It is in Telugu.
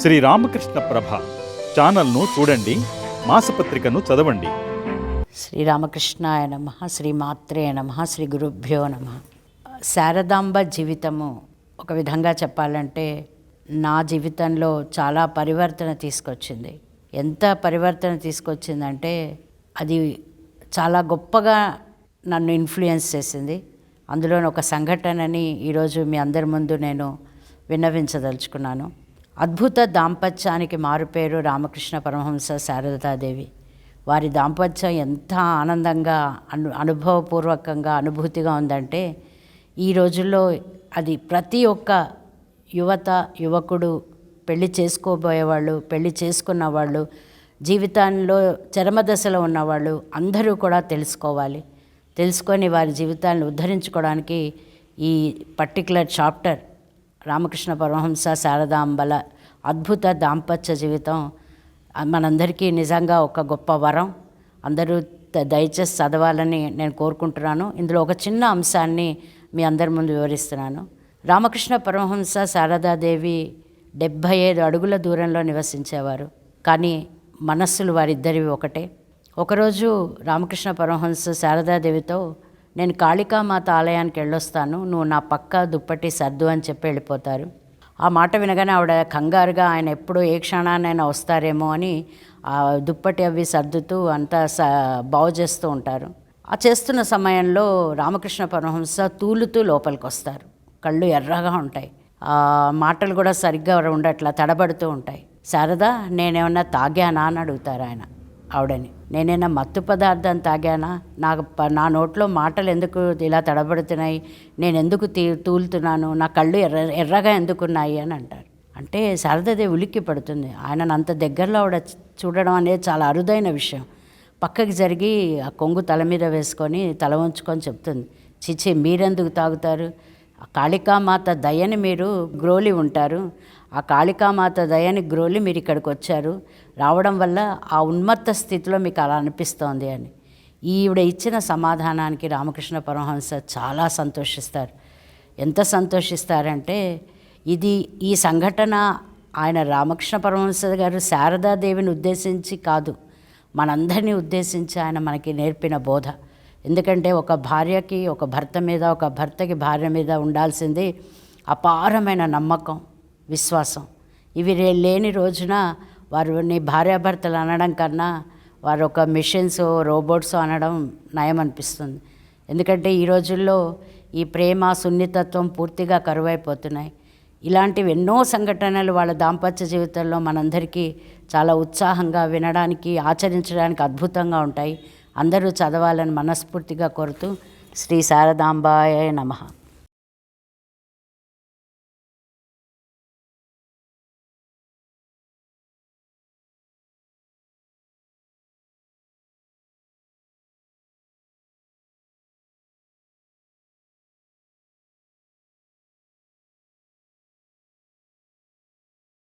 శ్రీ రామకృష్ణ ప్రభ ఛానల్ను చూడండి మాసపత్రికను చదవండి. శ్రీరామకృష్ణాయ నమ శ్రీమాత్రే నమ శ్రీ గురుభ్యో నమ. శారదాంబ జీవితము ఒక విధంగా చెప్పాలంటే నా జీవితంలో చాలా పరివర్తన తీసుకొచ్చింది. ఎంత పరివర్తన తీసుకొచ్చిందంటే అది చాలా గొప్పగా నన్ను ఇన్ఫ్లుయెన్స్ చేసింది. అందులోని ఒక సంఘటనని ఈరోజు మీ అందరి ముందు నేను విన్నవించదలుచుకున్నాను. అద్భుత దాంపత్యానికి మారుపేరు రామకృష్ణ పరమహంస శారదాదేవి. వారి దాంపత్యం ఎంత ఆనందంగా అను అనుభవపూర్వకంగా అనుభూతిగా ఉందంటే ఈ రోజుల్లో అది ప్రతి ఒక్క యువత యువకుడు పెళ్ళి చేసుకోబోయేవాళ్ళు పెళ్ళి చేసుకున్న వాళ్ళు జీవితంలో చరమదశలో ఉన్నవాళ్ళు అందరూ కూడా తెలుసుకోవాలి. తెలుసుకొని వారి జీవితాలను ఉద్ధరించుకోవడానికి ఈ పర్టికులర్ చాప్టర్ రామకృష్ణ పరమహంస శారదాంబల అద్భుత దాంపత్య జీవితం. మనందరికీ నిజంగా ఒక గొప్ప వరం. అందరూ దయచేసి చదవాలని నేను కోరుకుంటున్నాను. ఇందులో ఒక చిన్న అంశాన్ని మీ అందరి ముందు వివరిస్తున్నాను. రామకృష్ణ పరమహంస శారదాదేవి డెబ్భై ఐదు అడుగుల దూరంలో నివసించేవారు. కానీ మనస్సులు వారిద్దరివి ఒకటే. ఒకరోజు రామకృష్ణ పరమహంస శారదాదేవితో నేను కాళికామాత ఆలయానికి వెళ్ళొస్తాను నువ్వు నా పక్క దుప్పటి సర్దు అని చెప్పి వెళ్ళిపోతారు. ఆ మాట వినగానే ఆవిడ కంగారుగా ఆయన ఎప్పుడు ఏ క్షణానైనా వస్తారేమో అని ఆ దుప్పటి అవి సర్దుతూ అంతా స బాగు చేస్తూ ఉంటారు. ఆ చేస్తున్న సమయంలో రామకృష్ణ పరమహంస తూలుతూ లోపలికి వస్తారు. కళ్ళు ఎర్రగా ఉంటాయి. ఆ మాటలు కూడా సరిగ్గా ఉండట్లా తడబడుతూ ఉంటాయి. శారదా నేనేమన్నా తాగానా అని అడుగుతారు ఆయన ఆవిడని. నేనైనా మత్తు పదార్థం తాగానా? నాకు ప- నా నోట్లో మాటలు ఎందుకు ఇలా తడబడుతున్నాయి? నేను ఎందుకు తీ తూలుతున్నాను? నా కళ్ళు ఎర్ర ఎర్రగా ఎందుకున్నాయి అని అంటారు. అంటే శారదాదేవి ఉలిక్కి పడుతుంది. ఆయనను అంత దగ్గరలో ఆవిడ చూడడం అనేది చాలా అరుదైన విషయం. పక్కకి జరిగి ఆ కొంగు తల మీద వేసుకొని తల ఉంచుకొని చెప్తుంది. చిచి మీరెందుకు తాగుతారు? కాళికామాత దయని మీరు గ్రోలి ఉంటారు. ఆ కాళికామాత దయని గ్రోలి మీరు ఇక్కడికి వచ్చారు. రావడం వల్ల ఆ ఉన్మత్త స్థితిలో మీకు అలా అనిపిస్తోంది అని. ఈవిడ ఇచ్చిన సమాధానానికి రామకృష్ణ పరమహంస చాలా సంతోషిస్తారు. ఎంత సంతోషిస్తారంటే ఇది ఈ సంఘటన ఆయన రామకృష్ణ పరమహంస గారు శారదాదేవిని ఉద్దేశించి కాదు మనందరినీ ఉద్దేశించి ఆయన మనకి నేర్పిన బోధ. ఎందుకంటే ఒక భార్యకి ఒక భర్త మీద ఒక భర్తకి భార్య మీద ఉండాల్సింది అపారమైన నమ్మకం విశ్వాసం. ఇవి లేని రోజున వారిని భార్యాభర్తలు అనడం కన్నా వారు ఒక మిషన్స్ రోబోట్స్ అనడం నయం అనిపిస్తుంది ఎందుకంటే ఈ రోజుల్లో ఈ ప్రేమ సున్నితత్వం పూర్తిగా కరువైపోతున్నాయి. ఇలాంటివి ఎన్నో సంఘటనలు వాళ్ళ దాంపత్య జీవితంలో మనందరికీ చాలా ఉత్సాహంగా వినడానికి ఆచరించడానికి అద్భుతంగా ఉంటాయి. అందరూ చదవాలని మనస్ఫూర్తిగా కోరుతూ శ్రీ శారదాంబాయ నమః.